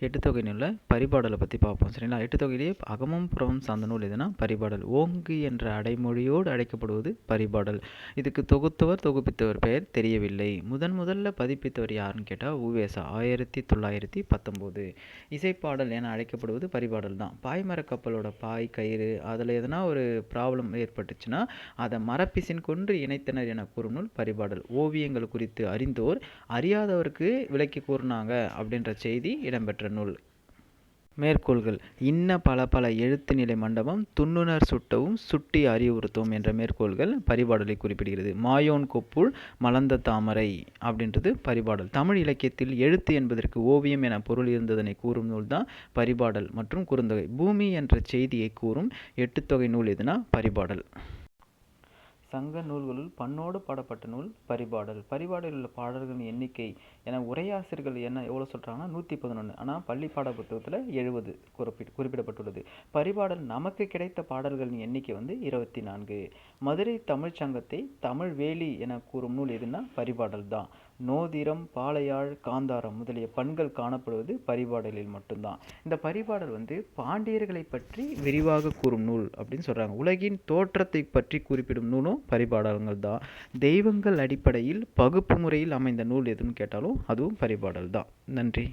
எட்டு தொகை நூலில் பரிபாடலை பற்றி பார்ப்போம் சரிங்களா? எட்டு தொகையிலேயே அகமும் புறமும் சார்ந்த நூல் எதுனா பரிபாடல். ஓங்கு என்ற அடைமொழியோடு அழைக்கப்படுவது பரிபாடல். இதுக்கு தொகுத்தவர் தொகுப்பித்தவர் பெயர் தெரியவில்லை. முதன் முதல்ல பதிப்பித்தவர் யாருன்னு கேட்டால் உவேசா. ஆயிரத்தி தொள்ளாயிரத்தி பத்தொம்போது. இசைப்பாடல் என அழைக்கப்படுவது பரிபாடல் தான். பாய்மர கப்பலோட பாய் கயிறு அதில் எதனா ஒரு ப்ராப்ளம் ஏற்பட்டுச்சுன்னா அதை மரப்பிசின் கொன்று இணைத்தனர் என கூறும் நூல் பரிபாடல். ஓவியங்கள் குறித்து அறிந்தோர் அறியாதவருக்கு விளக்கி கூறினாங்க அப்படின்ற செய்தி என்ற நூல். மேற்கோள்கள் இன்ன பல பல எழுத்து நிலை மண்டபம் துண்ணுணர் சுட்டவும் சுட்டி அறிவுறுத்தவும் என்ற மேற்கோள்கள் பரிபாடலை குறிப்பிடுகிறது. மாயோன் கொப்புள் மலர்ந்த தாமரை அப்படின்றது பரிபாடல். தமிழ் இலக்கியத்தில் எழுத்து என்பதற்கு ஓவியம் என பொருள் இருந்ததனை கூறும் நூல் தான் பரிபாடல் மற்றும் குறுந்தொகை. பூமி என்ற செய்தியை கூறும் எட்டுத்தொகை நூல் எதுனா பரிபாடல். சங்க நூல்களுள் பண்ணோடு பாடப்பட்ட நூல் பரிபாடல். பரிபாடலில் உள்ள பாடல்களின் எண்ணிக்கை என உரையாசிரியர்கள் என்ன எவ்வளோ சொல்கிறாங்கன்னா நூற்றி பதினொன்று ஆனால் பள்ளி பாட புத்தகத்தில் எழுபது குறிப்பிட் குறிப்பிடப்பட்டுள்ளது. பரிபாடல் நமக்கு கிடைத்த பாடல்களின் எண்ணிக்கை வந்து இருபத்தி நான்கு. மதுரை தமிழ்ச் சங்கத்தை தமிழ் வேலி என கூறும் நூல் எதுனா பரிபாடல் தான். நோதிரம் பாலையாழ் காந்தாரம் முதலிய பண்கள் காணப்படுவது பரிபாடலில் மட்டும்தான். இந்த பரிபாடல் வந்து பாண்டியர்களை பற்றி விரிவாக கூறும் நூல் அப்படின்னு சொல்கிறாங்க உலகின் தோற்றத்தை பற்றி குறிப்பிடும் நூலும் பரிபாடல்கள் தான். தெய்வங்கள் அடிப்படையில் பகுப்பு முறையில் அமைந்த நூல் எதுன்னு கேட்டாலும் அதுவும் பரிபாடல் தான். நன்றி.